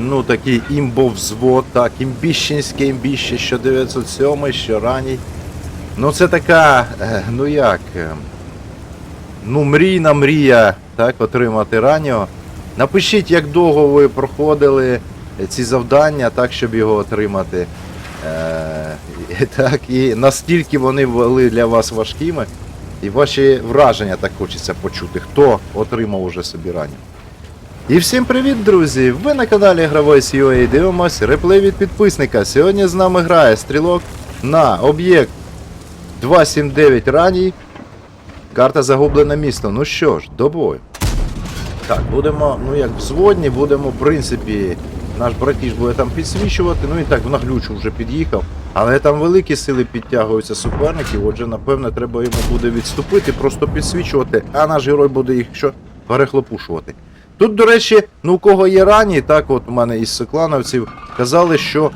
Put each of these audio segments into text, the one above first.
ну такий імбовзвод, так, імбіщенське імбіще, що 907, що ранній. Ну це така, е, ну як, е, ну мрійна мрія, так, отримати раннього. Напишіть, як довго ви проходили ці завдання, так, щоб його отримати. Е, так, і настільки вони були для вас важкими. І ваші враження так хочеться почути, хто отримав уже собі раннього. І всім привіт, друзі! Ви на каналі Гравець UA дивимось реплей від підписника. Сьогодні з нами грає стрілок на об'єкт 279 ранній. Карта загублене місто. Ну що ж, до бою. Так, будемо, ну як взводні, будемо, в принципі, наш братіж буде там підсвічувати, ну і так в наглючу вже під'їхав. Але там великі сили підтягуються суперників, отже, напевне, треба йому буде відступити, просто підсвічувати, а наш герой буде їх що перехлопушувати. Тут, до речі, ну у кого є ранні, так от у мене із соклановців казали, що е,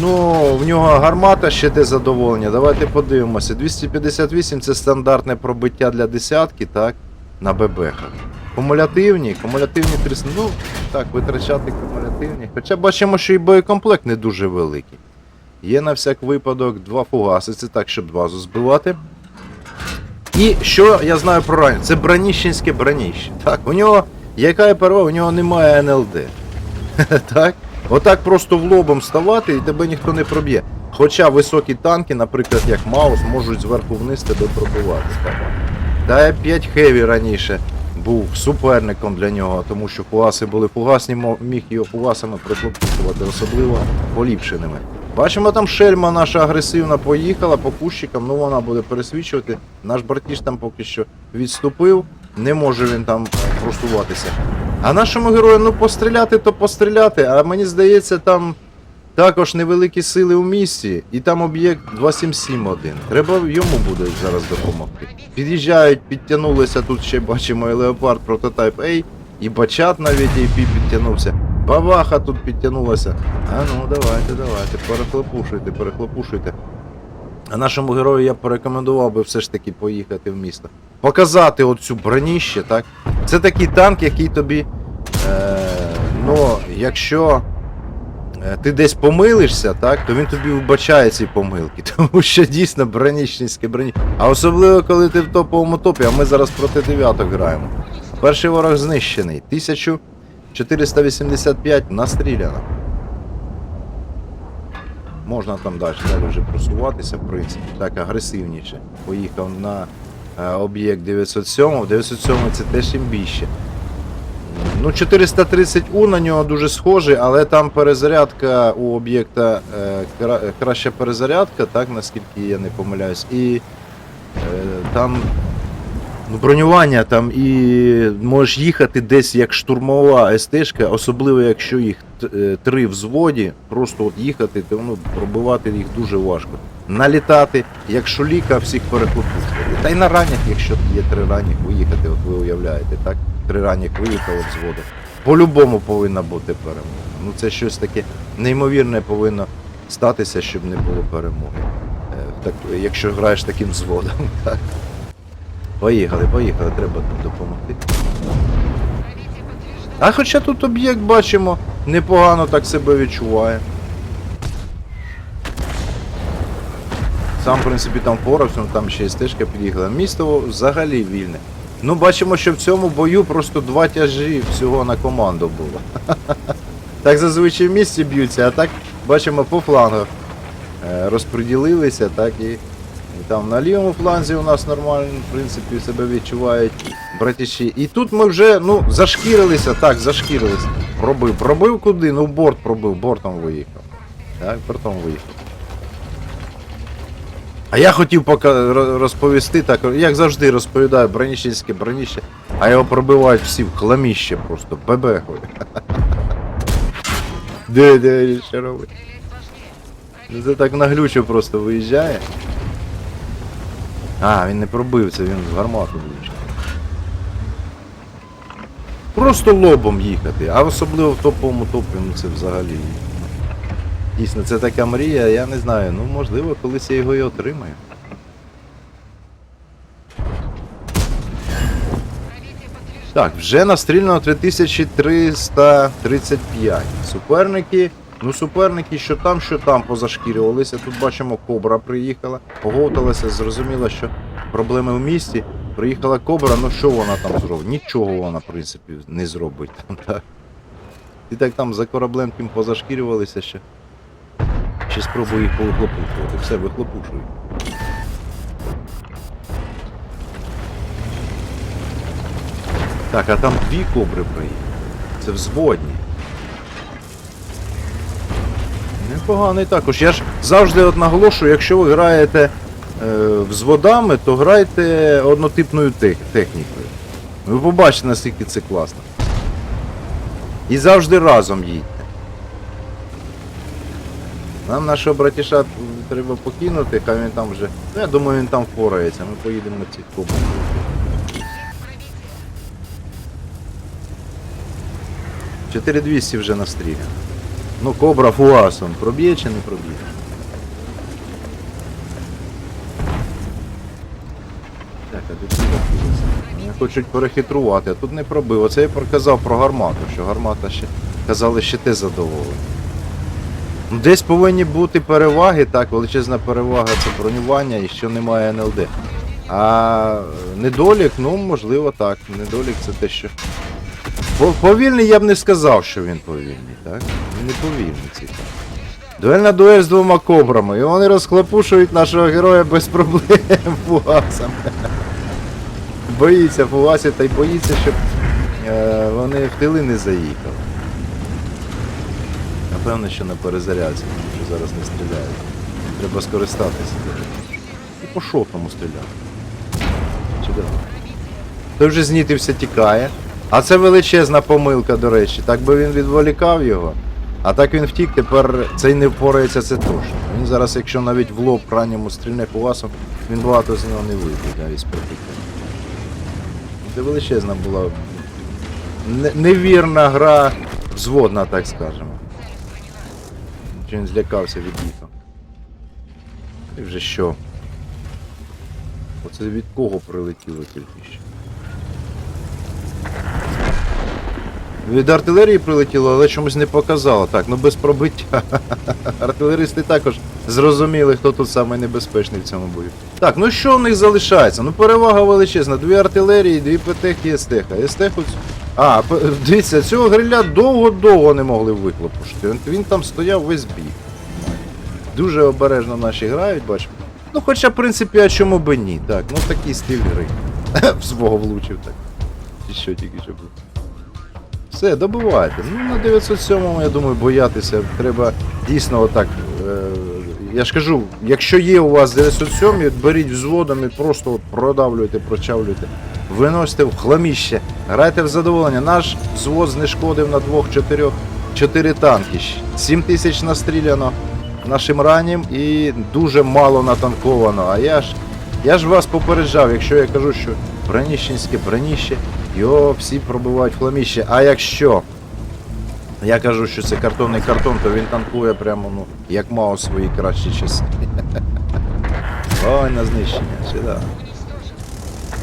ну, в нього гармата ще те задоволення. Давайте подивимося. 258 це стандартне пробиття для десятки, так, на ББХах. Кумулятивні, кумулятивні 300, ну так, витрачати кумулятивні. Хоча бачимо, що і боєкомплект не дуже великий. Є на всяк випадок два фугаси, це так, щоб базу збивати. І що я знаю про раннє? Це браніщенське браніще. Так, у нього, яка перевага, у нього немає НЛД. так? Отак просто в лобом ставати і тебе ніхто не проб'є. Хоча високі танки, наприклад, як Маус, можуть зверху вниз тебе пробивати. Та 5 Хеві раніше був суперником для нього, тому що фугаси були фугасні, міг його фугасами прихлопувати, особливо поліпшеними. Бачимо, там шельма наша агресивна поїхала по кущикам, ну вона буде пересвічувати. Наш братіж там поки що відступив, не може він там просуватися. А нашому герою, ну постріляти, то постріляти, а мені здається, там також невеликі сили у місті, і там об'єкт 2771. Треба йому буде зараз допомогти. Під'їжджають, підтягнулися тут ще бачимо і Леопард прототайп A, і Бачат навіть AP підтягнувся. Баваха тут підтягнулася. А ну давайте, давайте, перехлопушуйте, перехлопушуйте. А нашому герою я порекомендував би все ж таки поїхати в місто. Показати оцю броніще, так? Це такий танк, який тобі. Е, ну, якщо е, ти десь помилишся, так, то він тобі вбачає ці помилки. Тому що дійсно бронічницьке броні. А особливо, коли ти в топовому топі, а ми зараз проти дев'яток граємо. Перший ворог знищений. 1485 настріляно. Можна там далі, далі вже просуватися, в принципі, так агресивніше. Поїхав на е, об'єкт 907. 907 це теж імбіще. Ну, 430 У на нього дуже схожий, але там перезарядка у об'єкта е, краща перезарядка, так, наскільки я не помиляюсь. І е, там ну, бронювання там і можеш їхати десь як штурмова СТшка, особливо якщо їх е, три взводі, просто от їхати, то ну, пробивати їх дуже важко. Налітати, як шуліка, всіх перехлопушувати. Та й на раннях, якщо є три ранніх, виїхати, от ви уявляєте, так? Три ранніх виїхало взводу. По-любому повинна бути перемога. Ну це щось таке неймовірне повинно статися, щоб не було перемоги. Е, Так, якщо граєш таким взводом. Так. Поїхали, поїхали, треба допомогти. А хоча тут об'єкт бачимо, непогано так себе відчуває. Сам, в принципі, там порався, там ще й стежка під'їхала. Місто взагалі вільне. Ну, бачимо, що в цьому бою просто два тяжі всього на команду було. Так зазвичай в місті б'ються, а так бачимо по флангах. Е, Розподілилися, так і, і там на лівому фланзі у нас нормально, в принципі, себе відчувають братіші. І тут ми вже ну, зашкірилися, так, зашкірилися. Пробив. Пробив куди? Ну, борт пробив, бортом виїхав. Так, бортом виїхав. А я хотів поки розповісти, так, як завжди розповідаю, броніщенське броніще, а його пробивають всі в хламіще просто, бебехою. Де, де, що робить? Це так наглючо просто виїжджає. А, він не пробився, він в гармату влучив. Просто лобом їхати, а особливо в топовому топі, ну це взагалі. Дійсно, це така мрія, я не знаю, ну можливо, колись я його і отримаю. Так, вже настріляно 3335. Суперники. Ну, суперники, що там, що там позашкірювалися. Тут бачимо, кобра приїхала, поговталася, зрозуміло, що проблеми в місті. Приїхала кобра, ну що вона там зробить? Нічого вона, в принципі, не зробить там, так. І так там за кораблем тим позашкірювалися ще. Ще спробую їх повихлопушувати. Все, вихлопушую. Так, а там дві кобри приїхали. Це взводні. Непоганий також. Я ж завжди от наголошую, якщо ви граєте е, взводами, то грайте однотипною тех- технікою. Ви побачите, наскільки це класно. І завжди разом їдьте. Нам нашого братіша треба покинути, хай він там вже. Ну, я думаю, він там впорається. Ми поїдемо на цих кобрах. — 4200 вже настріляно. Ну, кобра фуасом. Проб'є чи не проб'є? Так, а тут Вони хочуть перехитрувати, а тут не пробив. Оце я проказав про гармату, що гармата ще казали, ще те задоволені. Ну, Десь повинні бути переваги, так, величезна перевага це бронювання і що немає НЛД. А недолік, ну можливо так. Недолік це те, що. По- Повільний я б не сказав, що він повільний, так? Він не повільний так. Дуельна дуель з двома кобрами, і вони розхлопушують нашого героя без проблем фугасами. Боїться фугасів та й боїться, щоб е, вони в тили не заїхали. Напевно, що на перезарядці, тому що зараз не стріляють. Треба скористатися. І по шотному стріляти. Чудово. Той вже знітився, тікає. А це величезна помилка, до речі. Так би він відволікав його. А так він втік, тепер цей не впорається, це точно. Він зараз, якщо навіть в лоб ранньому стрільне кувасом, він багато з нього не вийде, навіть з. Це величезна була невірна гра, взводна, так скажемо. Чи він злякався від від'їхав. І вже що? Оце від кого прилетіло тільки що? Від артилерії прилетіло, але чомусь не показало. Так, ну без пробиття. Артилеристи також зрозуміли, хто тут самий небезпечний в цьому бою. Так, ну що в них залишається? Ну перевага величезна. Дві артилерії, дві ПТХ і СТХ. СТХ... А, дивіться, цього гриля довго-довго не могли вихлопушити. Він, там стояв весь бій. Дуже обережно наші грають, бачимо. Ну, хоча, в принципі, а чому би ні? Так, ну такий стиль гри. В свого влучив так. Чи що тільки що було. Все, добивайте. Ну, на 907-му, я думаю, боятися треба дійсно отак. Е, я ж кажу, якщо є у вас 907, беріть взводом і просто от продавлюйте, прочавлюйте. Виносите в хламіще, грайте в задоволення. Наш взвод знешкодив на 2-4 4 танки. 7 тисяч настріляно нашим раннім і дуже мало натанковано. А я ж я ж вас попереджав, якщо я кажу, що броніщенське броніще, його всі пробивають хламіще. А якщо я кажу, що це картонний картон, то він танкує прямо, ну, як мав свої кращі часи. Ой, на знищення, сюди.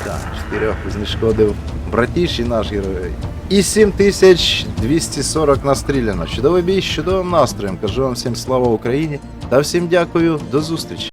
Так, чотирьох знешкодив братіш і наш герой. І 7240 настріляно. Чудовий бій з чудовим настроєм. Кажу вам всім слава Україні та всім дякую, до зустрічі.